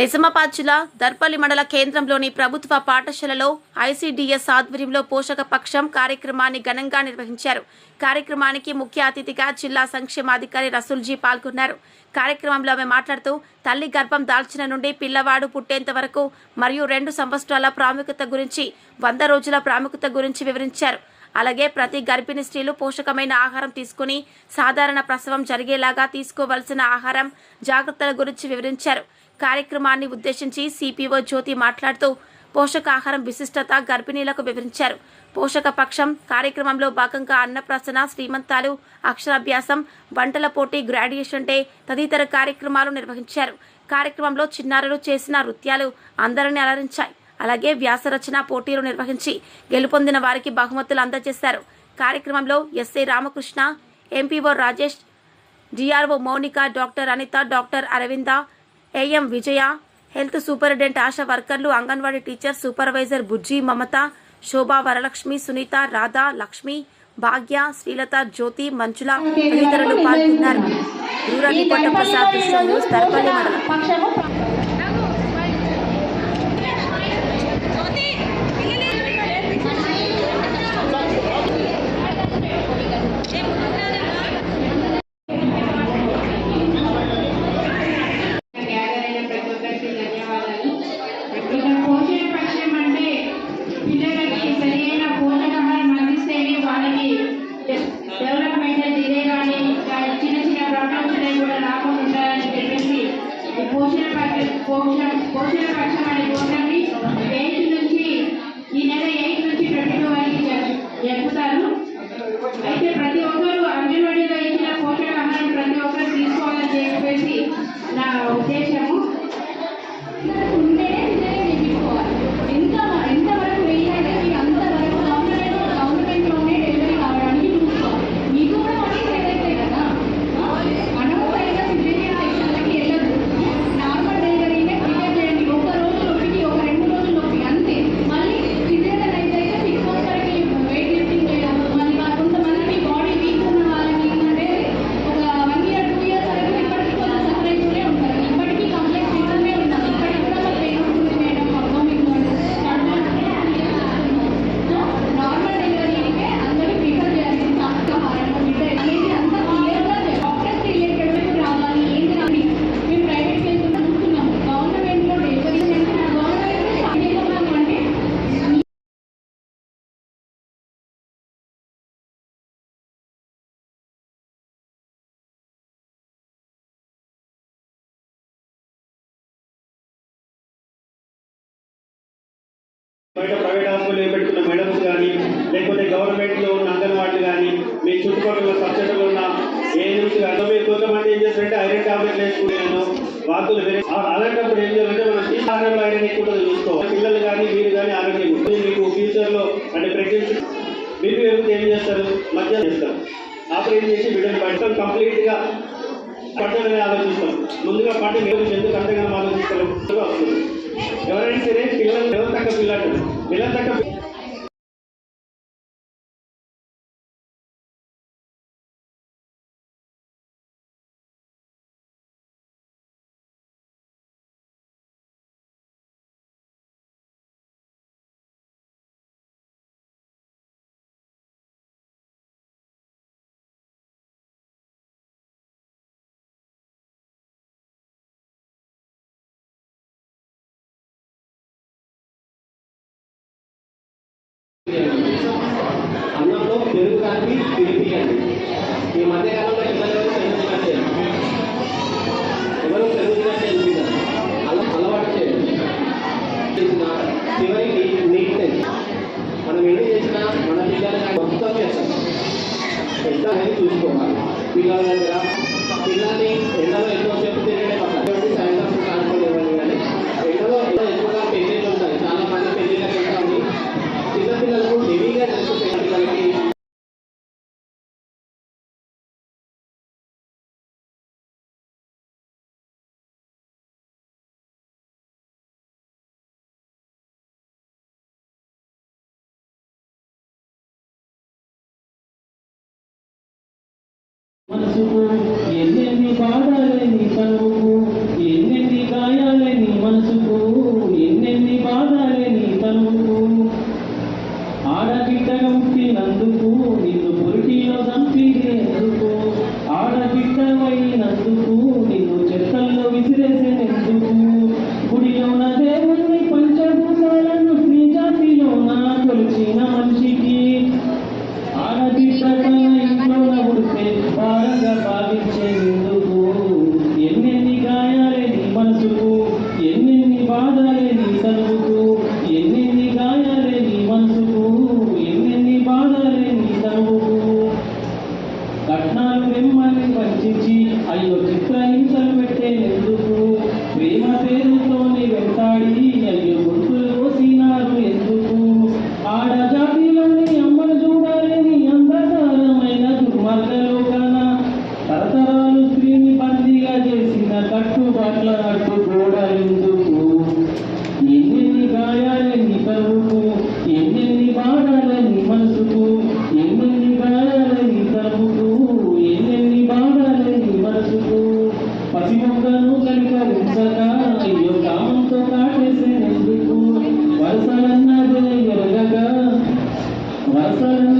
నిజామాబాద్ జిల్లా దర్పల్లి మండల కేంద్రంలోని ప్రభుత్వ పాఠశాలలో ఐసీడీఎస్ ఆధ్వర్యంలో పోషక పక్షం కార్యక్రమాన్ని ఘనంగా నిర్వహించారు. కార్యక్రమానికి ముఖ్య అతిథిగా జిల్లా సంక్షేమాధికారి రసూల్జీ పాల్గొన్నారు. కార్యక్రమంలో ఆమె మాట్లాడుతూ తల్లి గర్భం దాల్చిన నుండి పిల్లవాడు పుట్టేంత వరకు మరియు రెండు సంవత్సరాల ప్రాముఖ్యత గురించి వంద రోజుల ప్రాముఖ్యత గురించి వివరించారు. అలాగే ప్రతి గర్భిణీ స్త్రీలు పోషకమైన ఆహారం తీసుకుని సాధారణ ప్రసవం జరిగేలాగా తీసుకోవలసిన ఆహారం జాగ్రత్తల గురించి వివరించారు. కార్యక్రమాన్ని ఉద్దేశించి సిపిఓ జ్యోతి మాట్లాడుతూ పోషకాహారం విశిష్టత గర్భిణీలకు వివరించారు. పోషక పక్షం కార్యక్రమంలో భాగంగా అన్నప్రాసన శ్రీమంతాలు అక్షరాభ్యాసం వంటల పోటీ గ్రాడ్యుయేషన్ డే తదితర కార్యక్రమాలు నిర్వహించారు. కార్యక్రమంలో చిన్నారులు చేసిన నృత్యాలు అందరిని అలరించాయి. అలాగే వ్యాసరచన పోటీలు నిర్వహించి గెలుపొందిన వారికి బహుమతులు అందజేశారు. కార్యక్రమంలో SI Ramakrishna MPO Rajesh DRO Mounika doctor Anitha doctor Aravinda AM Vijaya health superintendent Asha వర్కర్లు అంగన్వాడీ టీచర్ సూపర్వైజర్ బుజ్జి మమత శోభా వరలక్ష్మి సునీత రాధా లక్ష్మి భాగ్య శ్రీలత జ్యోతి మంచుల తదితరులు పాల్గొన్నారు. రూరల్ రిపోర్టర్ ప్రసాద్ దృశ్యం న్యూస్ మండలం. పోషణ పోషణ పోషణ పక్షం అనే ప్రోగ్రామ్ని ఎయిత్ నుంచి ఈ నెల ఎయిత్ నుంచి ట్వంటీ టూ వరకు జరుపుతారు. అయితే బయట ప్రైవేట్ హాస్పిటల్లో పెట్టుకున్న మేడమ్స్ కానీ లేకపోతే గవర్నమెంట్లో ఉన్న అంగన్వాడీలు కానీ మీ చుట్టుపక్కల సబ్జెక్టులు ఉన్న ఏజెన్సీ కానీ మీరు కొంతమంది ఏం చేస్తారంటే ఐరన్ టాబ్లెట్లు వేసుకున్నాను వాతులు వేరే అలాంటప్పుడు ఏం చేయాలంటే మనం ఆహారంలో ఐరన్ ఎక్కువ చూసుకో పిల్లలు కానీ మీరు కానీ ఆరోగ్యం ఉంటుంది మీకు ఫ్యూచర్లో అంటే ప్రెగ్నెన్సీ మీరు పెరిగితే ఏం చేస్తారు? మధ్య చేస్తారు. ఆపరేట్ చేసి బిడ్డను బయట కంప్లీట్గా పట్టణమే ఆలోచిస్తాం ముందుగా పట్టు మీరు ఎందుకు అంతగా ఆలోచిస్తారు? వస్తుంది ఎవరైనా సరే పిల్లలు ఎవరు తగ్గ పిల్లలు పిల్లలు అన్నంలో పెరుగు కలిపి తిరిపియండి ఈ మధ్యకాలంలో ఎవరు పెరుగు తినట్లేదు ఎవరు పెరుగు తినట్లేదు అలా అలవాటు చేయండి. చివరికి నీట్నెస్ మనం ఎన్ని చేసినా మన పిల్లలకి మొత్తం చేస్తాం ఎంత అనేది చూసుకోవాలి. పిల్లల దగ్గర పిల్లల్ని ఎండలో ఎంతో సేపు తిరగడే పక్కన. ఎన్నెన్ని బాధలేని తనువుకు ఎన్నెన్ని గాయాలేని మనసుకు ఎన్నెన్ని బాధలేని తనువుకు. ఆడబిడ్డగా పుట్టినందుకు నిన్ను పురిటిలో చంపినందుకు ఆడబిడ్డమైనందుకు ప్రతి ఒక్కరూ కనుక ఉంచక అయ్యో కామంతో కాటేసేందుకు వరసలన్నదే ఎరగగా. వరసలన్న